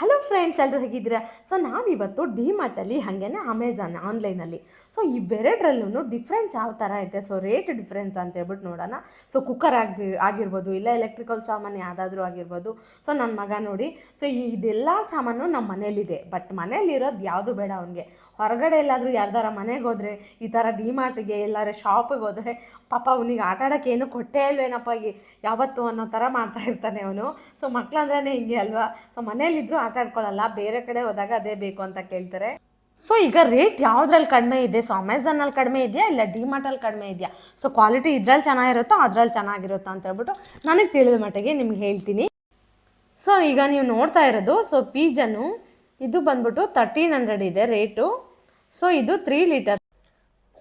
Hello friends ಎಲ್ಲರೂ ಹೇಗಿದ್ದೀರಾ? So ನಾವಿವತ್ತು ಡಿ ಮಾರ್ಟಲ್ಲಿ ಹಾಗೇನೆ ಅಮೆಝಾನ್ ಆನ್ಲೈನಲ್ಲಿ ಸೊ ಇವೆರಡರಲ್ಲೂ ಡಿಫ್ರೆನ್ಸ್ ಯಾವ ಥರ ಇದೆ? ಸೊ ರೇಟ್ ಡಿಫ್ರೆನ್ಸ್ ಅಂತ ಹೇಳ್ಬಿಟ್ಟು ನೋಡೋಣ. ಸೊ ಕುಕ್ಕರ್ ಆಗಿ, ಆಗಿರ್ಬೋದು, ಇಲ್ಲ ಎಲೆಕ್ಟ್ರಿಕಲ್ ಸಾಮಾನು ಯಾವುದಾದ್ರೂ ಆಗಿರ್ಬೋದು. ಸೊ ನನ್ನ ಮಗ ನೋಡಿ. ಸೊ ಇದೆಲ್ಲ ಸಾಮಾನು ನಮ್ಮ ಮನೇಲಿದೆ. ಬಟ್ ಮನೇಲಿರೋದು ಯಾವುದು ಬೇಡ ಅವನಿಗೆ. ಹೊರಗಡೆ ಎಲ್ಲಾದರೂ ಯಾರ್ದಾರ ಮನೆಗೆ ಹೋದರೆ, ಈ ಥರ ಡಿಮಾರ್ಟ್ಗೆ ಎಲ್ಲಾರ ಶಾಪಿಗೆ ಹೋದರೆ, ಪಾಪ ಅವನಿಗೆ ಆಟ ಆಡೋಕ್ಕೇನು ಕೊಟ್ಟೇ ಇಲ್ವೇನಪ್ಪ ಈ ಯಾವತ್ತು ಅನ್ನೋ ಥರ ಮಾಡ್ತಾ ಇರ್ತಾನೆ ಅವನು. ಸೊ ಮಕ್ಕಳಂದ್ರೇ ಹಿಂಗೆ ಅಲ್ವಾ? ಸೊ ಮನೇಲಿದ್ದರೂ ಆಟ ಆಡ್ಕೊಳ್ಳಲ್ಲ, ಬೇರೆ ಕಡೆ ಹೋದಾಗ ಅದೇ ಬೇಕು ಅಂತ ಕೇಳ್ತಾರೆ. ಸೊ ಈಗ ರೇಟ್ ಯಾವುದ್ರಲ್ಲಿ ಕಡಿಮೆ ಇದೆ? ಸೊ ಅಮೆಝಾನಲ್ಲಿ ಕಡಿಮೆ ಇದೆಯಾ ಇಲ್ಲ ಡಿಮಾರ್ಟಲ್ಲಿ ಕಡಿಮೆ ಇದೆಯಾ? ಸೊ ಕ್ವಾಲಿಟಿ ಇದ್ರಲ್ಲಿ ಚೆನ್ನಾಗಿರುತ್ತೋ ಅದ್ರಲ್ಲಿ ಚೆನ್ನಾಗಿರುತ್ತೋ ಅಂತ ಹೇಳ್ಬಿಟ್ಟು ನನಗೆ ತಿಳಿದ ಮಟ್ಟಿಗೆ ನಿಮ್ಗೆ ಹೇಳ್ತೀನಿ. ಸೊ ಈಗ ನೀವು ನೋಡ್ತಾ ಇರೋದು ಸೊ ಪೀಜನ್ನು ಇದು ಬಂದ್ಬಿಟ್ಟು ತರ್ಟೀನ್ ಹಂಡ್ರೆಡ್ ಇದೆ ರೇಟು ಸೊ ಇದು ತ್ರೀ ಲೀಟರ್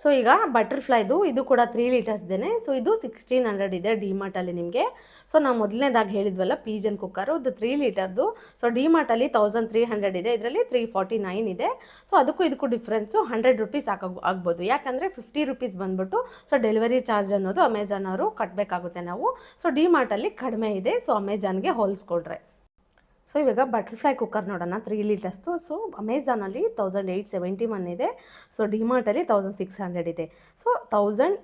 ಸೊ ಈಗ ಬಟರ್ಫ್ಲೈದು ಇದು ಕೂಡ ತ್ರೀ ಲೀಟರ್ಸ್ದೇನೆ ಸೊ ಇದು ಸಿಕ್ಸ್ಟೀನ್ ಹಂಡ್ರೆಡ್ ಇದೆ ಡಿಮಾರ್ಟಲ್ಲಿ ನಿಮಗೆ. ಸೊ ನಾವು ಮೊದಲನೇದಾಗಿ ಹೇಳಿದ್ವಲ್ಲ ಪೀಜನ್ ಕುಕ್ಕರು ಇದು ತ್ರೀ ಲೀಟರ್ದು ಸೊ ಡಿಮಾರ್ಟಲ್ಲಿ ತೌಸಂಡ್ ತ್ರೀ ಹಂಡ್ರೆಡ್ ಇದೆ. ಇದರಲ್ಲಿ ತ್ರೀ ಫಾರ್ಟಿ ನೈನ್ ಇದೆ. ಸೊ ಅದಕ್ಕೂ ಇದಕ್ಕೂ ಡಿಫ್ರೆನ್ಸು ಹಂಡ್ರೆಡ್ ರುಪೀಸ್ ಹಾಕೋ ಆಗ್ಬೋದು. ಯಾಕಂದರೆ ಫಿಫ್ಟಿ ರುಪೀಸ್ ಬಂದ್ಬಿಟ್ಟು ಸೊ ಡೆಲಿವರಿ ಚಾರ್ಜ್ ಅನ್ನೋದು ಅಮೆಝಾನ್ ಅವರು ಕಟ್ಟಬೇಕಾಗುತ್ತೆ ನಾವು. ಸೊ ಡಿಮಾರ್ಟಲ್ಲಿ ಕಡಿಮೆ ಇದೆ. ಸೊ ಅಮೆಝಾನ್ಗೆ ಹೋಲಿಸ್ಕೊಡ್ರೆ ಸೊ ಇವಾಗ ಬಟರ್ಫ್ಲೈ ಕುಕ್ಕರ್ ನೋಡೋಣ. ತ್ರೀ ಲೀಟರ್ಸ್ದು ಸೊ ಅಮೆಝಾನಲ್ಲಿ ತೌಸಂಡ್ ಏಯ್ಟ್ ಸೆವೆಂಟಿ ಒನ್ ಇದೆ. ಸೊ ಡಿಮಾರ್ಟಲ್ಲಿ ತೌಸಂಡ್ ಸಿಕ್ಸ್ ಹಂಡ್ರೆಡ್ ಇದೆ. So thousand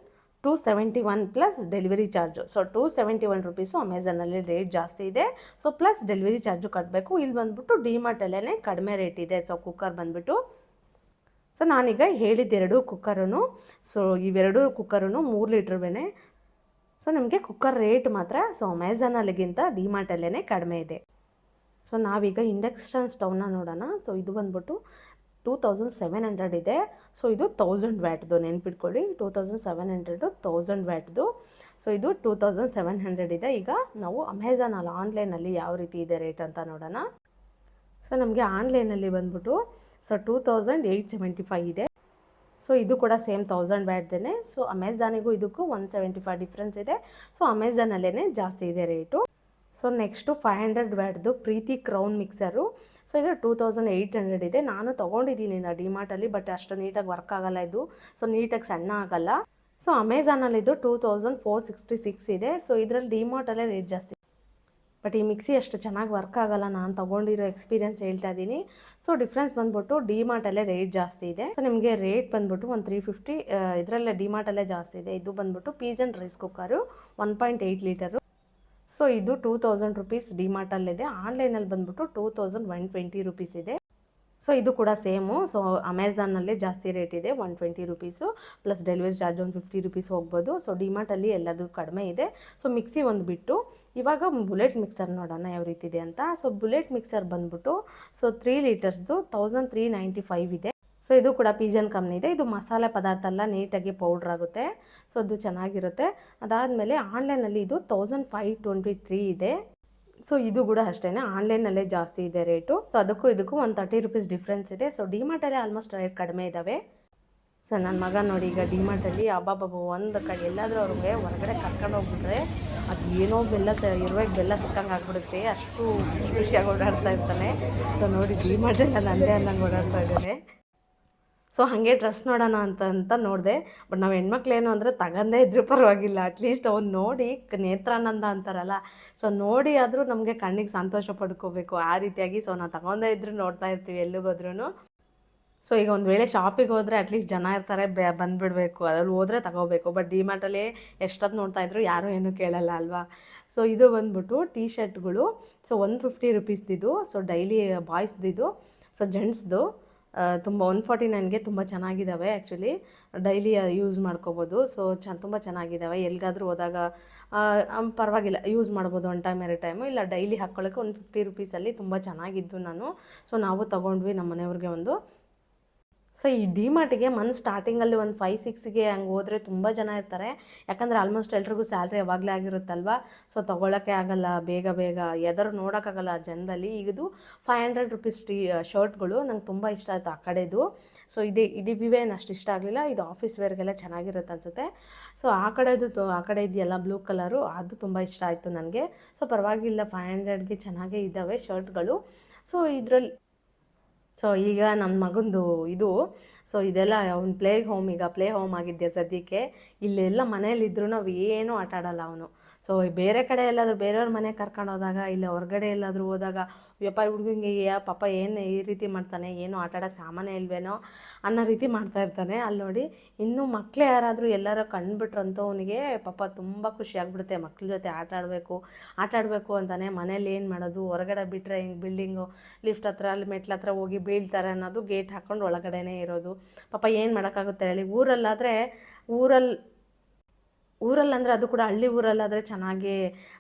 two seventy one plus delivery charge so two seventy one rupees ಅಮೆಝಾನಲ್ಲಿ rate ಜಾಸ್ತಿ ಇದೆ. ಸೊ ಪ್ಲಸ್ ಡೆಲಿವರಿ ಚಾರ್ಜು ಕಟ್ಟಬೇಕು ಇಲ್ಲಿ ಬಂದ್ಬಿಟ್ಟು ಡಿಮಾರ್ಟಲ್ಲೇ ಕಡಿಮೆ ರೇಟ್ ಇದೆ. ಸೊ ಕುಕ್ಕರ್ ಬಂದುಬಿಟ್ಟು. ಸೊ ನಾನೀಗ ಹೇಳಿದ್ದೆರಡು ಕುಕ್ಕರೂ ಸೊ ಇವೆರಡು ಕುಕ್ಕರೂ ಮೂರು ಲೀಟ್ರ್ ಬೆನೆ. ಸೊ ನಮಗೆ ಕುಕ್ಕರ್ ರೇಟ್ ಮಾತ್ರ. ಸೊ ಅಮೆಝಾನಲ್ಲಿಗಿಂತ ಡಿಮಾರ್ಟಲ್ಲೇ ಕಡಿಮೆ ಇದೆ. ಸೊ ನಾವೀಗ ಇಂಡಕ್ಷನ್ ಸ್ಟವ್ನ ನೋಡೋಣ. ಸೊ ಇದು ಬಂದ್ಬಿಟ್ಟು ಟೂ ತೌಸಂಡ್ ಸೆವೆನ್ ಹಂಡ್ರೆಡ್ ಇದೆ. ಸೊ ಇದು ತೌಸಂಡ್ ವ್ಯಾಟ್ದು ನೆನ್ಪಿಟ್ಕೊಳ್ಳಿ. Two thousand seven hundred thousand ವ್ಯಾಟ್ದು so ಇದು ಟೂ ತೌಸಂಡ್ ಸೆವೆನ್ ಹಂಡ್ರೆಡ್ ಇದೆ. ಈಗ ನಾವು ಅಮೆಝಾನಲ್ಲಿ ಆನ್ಲೈನಲ್ಲಿ ಯಾವ ರೀತಿ ಇದೆ ರೇಟ್ ಅಂತ ನೋಡೋಣ. ಸೊ ನಮಗೆ ಆನ್ಲೈನಲ್ಲಿ ಬಂದ್ಬಿಟ್ಟು so two thousand eight seventy five ಇದೆ. ಸೊ ಇದು ಕೂಡ ಸೇಮ್ ತೌಸಂಡ್ ವ್ಯಾಟ್ದೇನೆ ಸೊ ಅಮೆಝಾನಿಗೂ ಇದಕ್ಕೂ ಒನ್ ಸೆವೆಂಟಿ ಫೈವ್ ಡಿಫ್ರೆನ್ಸ್ ಇದೆ ಸೊ ಅಮೆಝಾನಲ್ಲೇ ಜಾಸ್ತಿ ಇದೆ rate so next five hundred ವ್ಯಾಟ್ದು Preethi crown mixer. So ಇದು ಟೂ ತೌಸಂಡ್ ಏಯ್ಟ್ ಹಂಡ್ರೆಡ್ ಇದೆ. ನಾನು ತೊಗೊಂಡಿದ್ದೀನಿ ನಾ ಡಿಮಾರ್ಟಲ್ಲಿ ಬಟ್ ಅಷ್ಟು ನೀಟಾಗಿ ವರ್ಕ್ ಆಗಲ್ಲ ಇದು. ಸೊ ನೀಟಾಗಿ ಸಣ್ಣ ಆಗಲ್ಲ. ಸೊ ಅಮೆಝಾನಲ್ಲಿ ಇದು two thousand four sixty six ಇದೆ. ಸೊ ಇದರಲ್ಲಿ ಡಿಮಾರ್ಟಲ್ಲೇ ರೇಟ್ ಜಾಸ್ತಿ. ಬಟ್ ಈ ಮಿಕ್ಸಿ ಅಷ್ಟು ಚೆನ್ನಾಗಿ ವರ್ಕ್ ಆಗಲ್ಲ. ನಾನು ತೊಗೊಂಡಿರೋ ಎಕ್ಸ್ಪೀರಿಯನ್ಸ್ ಹೇಳ್ತಾ ಇದ್ದೀನಿ ಸೊ ಡಿಫ್ರೆನ್ಸ್ ಬಂದ್ಬಿಟ್ಟು ಡಿಮಾರ್ಟಲ್ಲೇ ರೇಟ್ ಜಾಸ್ತಿ ಇದೆ. ಸೊ ನಿಮಗೆ ರೇಟ್ ಬಂದ್ಬಿಟ್ಟು ಒಂದು ತ್ರೀ ಫಿಫ್ಟಿ ಇದರಲ್ಲೇ ಡಿಮಾರ್ಟಲ್ಲೇ ಜಾಸ್ತಿ ಇದೆ. ಇದು ಬಂದ್ಬಿಟ್ಟು Pigeon rice cooker one point eight litre so ಇದು ಟೂ ತೌಸಂಡ್ ರುಪೀಸ್ ಡಿಮಾರ್ಟಲ್ಲಿದೆ ಆನ್ಲೈನಲ್ಲಿ ಬಂದ್ಬಿಟ್ಟು two thousand one twenty rupees ಇದೆ. ಸೊ ಇದು ಕೂಡ ಸೇಮು. ಸೊ ಅಮೆಝಾನಲ್ಲೇ ಜಾಸ್ತಿ ರೇಟ್ ಇದೆ, one twenty rupees. Plus delivery charge ಒಂದು ಫಿಫ್ಟಿ ರುಪೀಸ್ ಹೋಗ್ಬೋದು. ಸೊ ಡಿಮಾರ್ಟಲ್ಲಿ ಎಲ್ಲದೂ ಕಡಿಮೆ ಇದೆ. ಸೊ ಮಿಕ್ಸಿ ಒಂದು ಬಿಟ್ಟು, ಇವಾಗ ಬುಲೆಟ್ ಮಿಕ್ಸರ್ ನೋಡೋಣ ಯಾವ ರೀತಿ ಇದೆ ಅಂತ. ಸೊ ಬುಲೆಟ್ ಮಿಕ್ಸರ್ ಬಂದ್ಬಿಟ್ಟು, ಸೊ ತ್ರೀ ಲೀಟರ್ಸ್ದು ತೌಸಂಡ್ ತ್ರೀ ನೈಂಟಿ ಫೈವ್ ಇದೆ. ಸೊ ಇದು ಕೂಡ ಪೀಜನ್ ಕಂಪ್ನಿ ಇದೆ. ಇದು ಮಸಾಲೆ ಪದಾರ್ಥ ಎಲ್ಲ ನೀಟಾಗಿ ಪೌಡ್ರ್ ಆಗುತ್ತೆ. ಸೊ ಅದು ಚೆನ್ನಾಗಿರುತ್ತೆ. ಅದಾದಮೇಲೆ ಆನ್ಲೈನಲ್ಲಿ ಇದು ತೌಸಂಡ್ ಫೈವ್ ಟ್ವೆಂಟಿ ತ್ರೀ ಇದೆ. ಸೊ ಇದು ಕೂಡ ಅಷ್ಟೇ ಆನ್ಲೈನಲ್ಲೇ ಜಾಸ್ತಿ ಇದೆ ರೇಟು ಸೊ ಅದಕ್ಕೂ ಇದಕ್ಕೂ ಒಂದು ತರ್ಟಿ ರುಪೀಸ್ ಡಿಫ್ರೆನ್ಸ್ ಇದೆ. ಸೊ ಡಿಮಾರ್ಟಲ್ಲೇ ಆಲ್ಮೋಸ್ಟ್ ರೇಟ್ ಕಡಿಮೆ ಇದ್ದಾವೆ ಸೊ ನನ್ನ ಮಗ ನೋಡಿ ಈಗ ಡಿಮಾರ್ಟಲ್ಲಿ ಅಬ್ಬಾಬಾಬು ಒಂದು ಕಡೆ ಎಲ್ಲಾದರೂ ಅವ್ರಿಗೆ ಹೊರಗಡೆ ಕರ್ಕೊಂಡು ಹೋಗ್ಬಿಟ್ರೆ ಅದು ಏನೋ ಬೆಲ್ಲ ಸ ಇರುವಾಗ ಬೆಲ್ಲ ಸಿಕ್ಕಂಗೆ ಆಗ್ಬಿಡುತ್ತೆ. ಅಷ್ಟು ಖುಷಿ ಖುಷಿಯಾಗಿ ಓಡಾಡ್ತಾ ಇರ್ತಾನೆ. ಸೊ ನೋಡಿ ಡಿಮಾರ್ಟಲ್ಲಿ ನಾನು ಅಂದೇ ಅನ್ನಂಗೆ ಓಡಾಡ್ತಾ ಇದ್ದಾನೆ. ಸೊ ಹಾಗೆ ಡ್ರೆಸ್ ನೋಡೋಣ ಅಂತ ಅಂತ ನೋಡಿದೆ. ಬಟ್ ನಾವು ಹೆಣ್ಮಕ್ಳೇನು ಅಂದರೆ ತಗೊಂಡೇ ಇದ್ರೂ ಪರವಾಗಿಲ್ಲ. ಅಟ್ಲೀಸ್ಟ್ ಅವ್ನು ನೋಡಿ ನೇತ್ರಾನಂದ ಅಂತಾರಲ್ಲ. ಸೊ ನೋಡಿ ಆದರೂ ನಮಗೆ ಕಣ್ಣಿಗೆ ಸಂತೋಷ ಪಡ್ಕೋಬೇಕು. ಆ ರೀತಿಯಾಗಿ ಸೊ ನಾವು ತಗೊಂಡೇ ಇದ್ರು ನೋಡ್ತಾ ಇರ್ತೀವಿ ಎಲ್ಲಿಗೋದ್ರೂ ಸೊ ಈಗ ಒಂದು ವೇಳೆ ಶಾಪಿಗೆ ಹೋದರೆ ಅಟ್ಲೀಸ್ಟ್ ಜನ ಇರ್ತಾರೆ, ಬೆ, ಬಂದುಬಿಡಬೇಕು. ಅದ್ರಲ್ಲಿ ಹೋದರೆ ತಗೋಬೇಕು. ಬಟ್ ಡಿಮಾರ್ಟಲ್ಲಿ ಎಷ್ಟೊತ್ತು ನೋಡ್ತಾ ಇದ್ರು ಯಾರೂ ಏನೂ ಕೇಳಲ್ಲ ಅಲ್ವಾ? ಸೊ ಇದು ಬಂದ್ಬಿಟ್ಟು ಟೀ ಶರ್ಟ್ಗಳು ಸೊ ಒನ್ ಫಿಫ್ಟಿ ರುಪೀಸ್ದಿದು ಸೊ ಡೈಲಿ ಬಾಯ್ಸ್ದಿದು ಸೊ ಜೆಂಟ್ಸ್ದು ತುಂಬ ಒನ್ ಫಾರ್ಟಿ ನೈನ್ಗೆ ತುಂಬ ಚೆನ್ನಾಗಿದ್ದಾವೆ ಆ್ಯಕ್ಚುಲಿ ಡೈಲಿ ಯೂಸ್ ಮಾಡ್ಕೋಬೋದು. ಸೊ ಚ, ತುಂಬ ಚೆನ್ನಾಗಿದ್ದಾವೆ. ಎಲ್ಲಿಗಾದರೂ ಹೋದಾಗ ಪರವಾಗಿಲ್ಲ. ಯೂಸ್ ಮಾಡ್ಬೋದು ಒನ್ ಟೈಮ್ ಎರಡು ಟೈಮು ಇಲ್ಲ ಡೈಲಿ ಹಾಕ್ಕೊಳ್ಳೋಕ್ಕೆ ಒಂದು ಫಿಫ್ಟಿ ರುಪೀಸಲ್ಲಿ ತುಂಬ ಚೆನ್ನಾಗಿದ್ದು ನಾನು. ಸೊ ನಾವು ತೊಗೊಂಡ್ವಿ ನಮ್ಮ ಮನೆಯವ್ರಿಗೆ ಒಂದು. ಸೊ ಈ ಡಿಮಾರ್ಟಿಗೆ ಮಂತ್ ಸ್ಟಾರ್ಟಿಂಗಲ್ಲಿ ಒಂದು ಫೈವ್ ಸಿಕ್ಸ್ಗೆ ಹಂಗೆ ಹೋದರೆ ತುಂಬ ಜನ ಇರ್ತಾರೆ. ಯಾಕಂದರೆ ಆಲ್ಮೋಸ್ಟ್ ಎಲ್ರಿಗೂ ಸ್ಯಾಲ್ರಿ ಯಾವಾಗಲೇ ಆಗಿರುತ್ತಲ್ವ? ಸೊ ತೊಗೊಳಕ್ಕೆ ಆಗಲ್ಲ, ಬೇಗ ಬೇಗ ಎದರು ನೋಡೋಕ್ಕಾಗಲ್ಲ ಜನದಲ್ಲಿ. ಈಗದು ಫೈವ್ ಹಂಡ್ರೆಡ್ ರುಪೀಸ್ ಟೀ ಶರ್ಟ್ಗಳು ನಂಗೆ ತುಂಬ ಇಷ್ಟ ಆಯಿತು ಆ ಕಡೆದು. ಸೊ ಇದೇ ಇದು ಇವೇನು ಅಷ್ಟು ಇಷ್ಟ ಆಗಲಿಲ್ಲ. ಇದು ಆಫೀಸ್ ವೇರ್ಗೆಲ್ಲ ಚೆನ್ನಾಗಿರುತ್ತೆ ಅನಿಸುತ್ತೆ. ಸೊ ಆ ಕಡೆದು ಆ ಕಡೆ ಇದೆಯಲ್ಲ ಬ್ಲೂ ಕಲರು ಅದು ತುಂಬ ಇಷ್ಟ ಆಯಿತು ನನಗೆ. ಸೊ ಪರವಾಗಿಲ್ಲ ಫೈವ್ ಹಂಡ್ರೆಡ್ಗೆ ಚೆನ್ನಾಗೇ ಇದ್ದಾವೆ ಶರ್ಟ್ಗಳು ಸೊ ಇದರಲ್ಲಿ ಸೊ ಈಗ ನನ್ನ ಮಗಂದು ಇದು. ಸೊ ಇದೆಲ್ಲ ಅವ್ನು ಪ್ಲೇ ಹೋಮ್, ಈಗ ಪ್ಲೇ ಹೋಮ್ ಆಗಿದ್ದೆ ಸದ್ಯಕ್ಕೆ. ಇಲ್ಲೆಲ್ಲ ಮನೇಲಿದ್ರೂ ನಾವು ಏನೂ ಆಟ ಆಡಲ್ಲ ಅವನು. ಸೊ ಬೇರೆ ಕಡೆ ಎಲ್ಲಾದರೂ ಬೇರೆಯವ್ರ ಮನೆಗೆ ಕರ್ಕೊಂಡು ಹೋದಾಗ, ಇಲ್ಲ ಹೊರಗಡೆ ಎಲ್ಲಾದರೂ ಹೋದಾಗ ಯಪ್ಪ ಹುಡುಗಂಗೆ ಪಾಪ ಏನು ಈ ರೀತಿ ಮಾಡ್ತಾನೆ? ಏನು ಆಟ ಆಡೋಕ್ಕೆ ಸಾಮಾನ್ಯ ಇಲ್ವೇನೋ? ಅನ್ನೋ ರೀತಿ ಮಾಡ್ತಾ ಇರ್ತಾನೆ. ಅಲ್ಲಿ ನೋಡಿ, ಇನ್ನೂ ಮಕ್ಕಳೇ ಯಾರಾದರೂ ಎಲ್ಲರೂ ಕಂಡುಬಿಟ್ರಂತೂ ಅವನಿಗೆ ಪಾಪ ತುಂಬ ಖುಷಿ ಆಗ್ಬಿಡುತ್ತೆ. ಮಕ್ಳ ಜೊತೆ ಆಟ ಆಡಬೇಕು ಆಟ ಆಡಬೇಕು ಅಂತಾನೆ ಮನೇಲಿ ಏನು ಮಾಡೋದು? ಹೊರಗಡೆ ಬಿಟ್ಟರೆ ಹಿಂಗೆ ಬಿಲ್ಡಿಂಗು ಲಿಫ್ಟ್ ಹತ್ರ, ಅಲ್ಲಿ ಮೆಟ್ಲ ಹತ್ರ ಹೋಗಿ ಬೀಳ್ತಾರೆ ಅನ್ನೋದು ಗೇಟ್ ಹಾಕ್ಕೊಂಡು ಒಳಗಡೆನೇ ಇರೋದು. ಪಾಪ ಏನು ಮಾಡೋಕ್ಕಾಗುತ್ತೆ ಹೇಳಿ? ಊರಲ್ಲಾದರೆ ಊರಲ್ಲಿ ಊರಲ್ಲಂದರೆ ಅದು ಕೂಡ ಹಳ್ಳಿ ಊರಲ್ಲಾದರೆ ಚೆನ್ನಾಗಿ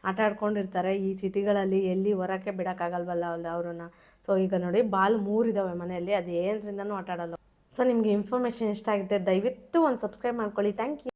ಆಟ ಆಡ್ಕೊಂಡಿರ್ತಾರೆ. ಈ ಸಿಟಿಗಳಲ್ಲಿ ಎಲ್ಲಿ ಹೊರಕ್ಕೆ ಬಿಡೋಕ್ಕಾಗಲ್ವಲ್ಲ ಅಲ್ಲ ಅವ್ರನ್ನ. ಸೊ ಈಗ ನೋಡಿ ಬಾಲ್ ಮೂರಿದ್ದಾವೆ ಮನೆಯಲ್ಲಿ ಅದು ಏನರಿಂದನೂ ಆಟ ಆಡಲ್ಲ. ಸೊ ನಿಮಗೆ ಇನ್ಫಾರ್ಮೇಷನ್ ಇಷ್ಟ ಆಗಿದೆ ದಯವಿಟ್ಟು ಒಂದು ಸಬ್ಸ್ಕ್ರೈಬ್ ಮಾಡ್ಕೊಳ್ಳಿ. Thank you